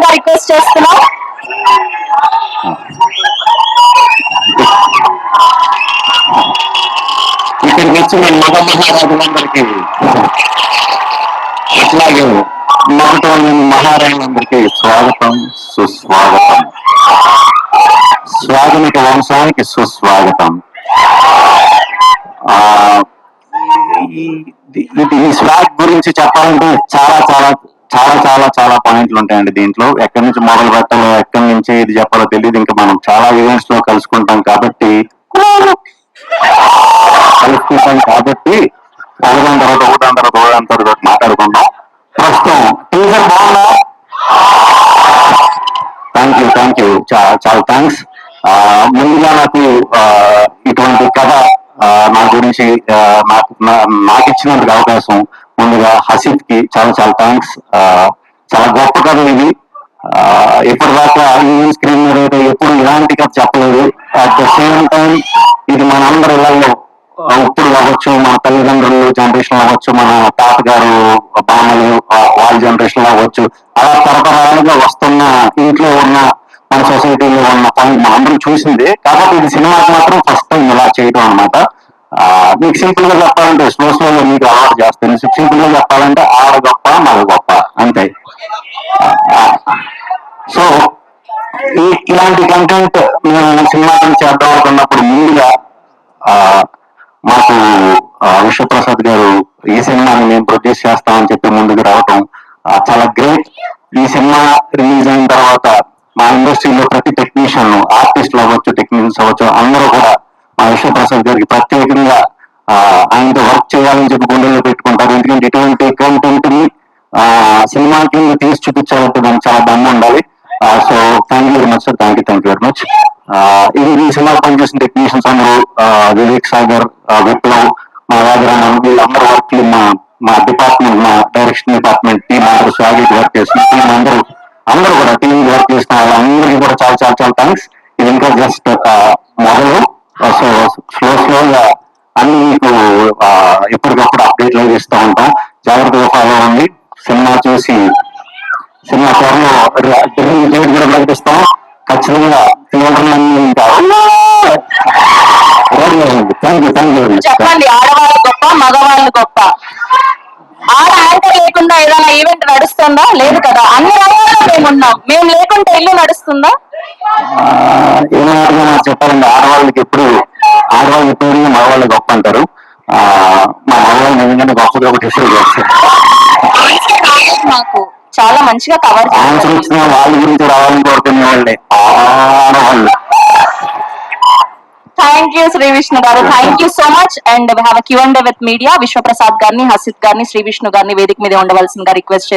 Request చేస్తున్నాం. ఇక్కడికి వచ్చిన మగ మహారాజులందరికీ అట్లాగే మొదటి మహారాజులందరికీ స్వాగతం సుస్వాగతం. స్వాగతిక వంశానికి సుస్వాగతం. ఆ ఇది ఈ స్వాగ్ గురించి చెప్పాలంటే చాలా చాలా చాలా చాలా చాలా పాయింట్లు ఉంటాయండి దీంట్లో. ఎక్కడి నుంచి మొదలు పెట్టాలో ఎక్కడి నుంచి ఇది చెప్పాలో తెలియదు ఇంకా మనం చాలా ఈవెంట్స్లో కలుసుకుంటాం కాబట్టి కలుసుకుంటాం కాబట్టి ఒకదాని తర్వాత ఒకదాని తర్వాత ఒకదాని తర్వాత మాట్లాడుకుందాం. ప్రస్తుతం టీజర్ బాగుందా? థ్యాంక్ యూ థ్యాంక్ యూ చాలా థ్యాంక్స్ ముందుగా నాకు ఇటువంటి కథ నా గురించి నాకు నాకు ఇచ్చినందుకు అవకాశం. ముందుగా హసీఫ్కి చాలా చాలా థ్యాంక్స్ చాలా గొప్ప కథ ఇది. ఆ, ఇప్పటిదాకా ఈ స్క్రీన్ మీద అయితే ఎప్పుడు ఇలాంటి కథ చెప్పలేదు. అట్ ద సేమ్ టైం ఇది మన అందరి ఇళ్ళలో ఇప్పుడు అవ్వచ్చు మన తల్లిదండ్రులు జనరేషన్ అవ్వచ్చు మన తాతగారు బామ్మలు ఆ, వాళ్ళ జనరేషన్ అవ్వచ్చు. అలా తరతరాలుగా వస్తున్న ఇంట్లో ఉన్న మన సొసైటీలో ఉన్న పని మనందరం చూసింది. కాబట్టి ఇది సినిమాకి మాత్రం ఫస్ట్ టైం ఇలా చేయడం అనమాట మీకు సింపుల్గా చెప్పాలంటే స్లో స్లో మీకు అలవాటు చేస్తాను సింపుల్గా చెప్పాలంటే ఆడ గొప్ప మగ గొప్ప అంతే. సో ఇలాంటి కంటెంట్ మేము సినిమా చేద్దాం అనుకున్నప్పుడు ముందుగా ఆ, మాకు విశ్వప్రసాద్ గారు ఈ సినిమాని మేము ప్రొడ్యూస్ చేస్తామని చెప్పి ముందుకు రావటం చాలా గ్రేట్ ఈ సినిమా రిలీజ్ అయిన తర్వాత మా ఇండస్ట్రీలో ప్రతి టెక్నీషియన్ ఆర్టిస్ట్లు అవ్వచ్చు టెక్నీషియన్స్ అవ్వచ్చు అందరూ కూడా మా విష్ణుప్రసాద్ గారికి ప్రత్యేకంగా ఆయనతో వర్క్ చేయాలని చెప్పి గుండెల్లో పెట్టుకుంటారు. ఎందుకంటే ఇటువంటి కంటెంట్ని ఆ, సినిమా కింద తీసి చూపించాలంటే దానికి చాలా దమ్ము ఉండాలి. So thank you very much sir thank you thank you very much ఇది ఈ సినిమా పనిచేసిన టెక్నీషియన్స్ అందరూ వివేక్ సాగర్ విప్లవ్ మా రాజరామన్ వీళ్ళందరూ వర్క్ మా మా డిపార్ట్మెంట్ మా డైరెక్షన్ డిపార్ట్మెంట్ టీం అందరూ స్వాగత్ వర్క్ చేసిన టీం అందరూ అందరూ కూడా టీం వర్క్ చేసిన వాళ్ళందరికీ కూడా చాలా చాలా చాలా థ్యాంక్స్ ఇది ఇంకా జస్ట్ మొదలు. స్లో స్లోగా అన్ని మీకు ఎప్పటికప్పుడు అప్డేట్లు ఇస్తూ ఉంటాం. జాగ్రత్తగా ఫాలో అవ్వండి. సినిమా చూసి సినిమా త్వరలో డేట్ కూడా ప్రకటిస్తాం. ఖచ్చితంగా థియేటర్లన్నీ చెప్పండి ఆడవాళ్ళు గొప్ప మగవాళ్ళు గొప్ప? ఆడ యాంకర్ లేకుండా ఏదైనా ఈవెంట్ నడుస్తుందా? లేదు కదా. అన్ని రంగాల్లో మేము ఉన్నాం. మేము లేకుంటే ఇల్లు నడుస్తుందా? ఏమాటగా నాకు చెప్పాలంటే ఆడవాళ్ళకి ఎప్పుడు ఆడవాళ్ళు ఎప్పుడు మగవాళ్ళు గొప్ప అంటారు. ఆ, మా మగవాళ్ళు నిజంగానే గొప్పగా ఒకటి చేస్తారు మాకు చాలా మంచిగా కవర్ ఆన్సర్ వచ్చిన వాళ్ళ గురించి రావాలని కోరుకునే వాళ్ళే ఆడవాళ్ళు. Thank you Shri Vishnu garu. Thank you so much and have Q and with media Vishwaprasad గారిని హసిత్ గారిని శ్రీ విష్ణు గారిని వేదిక మీద ఉండవలసిందిగా రిక్వెస్ట్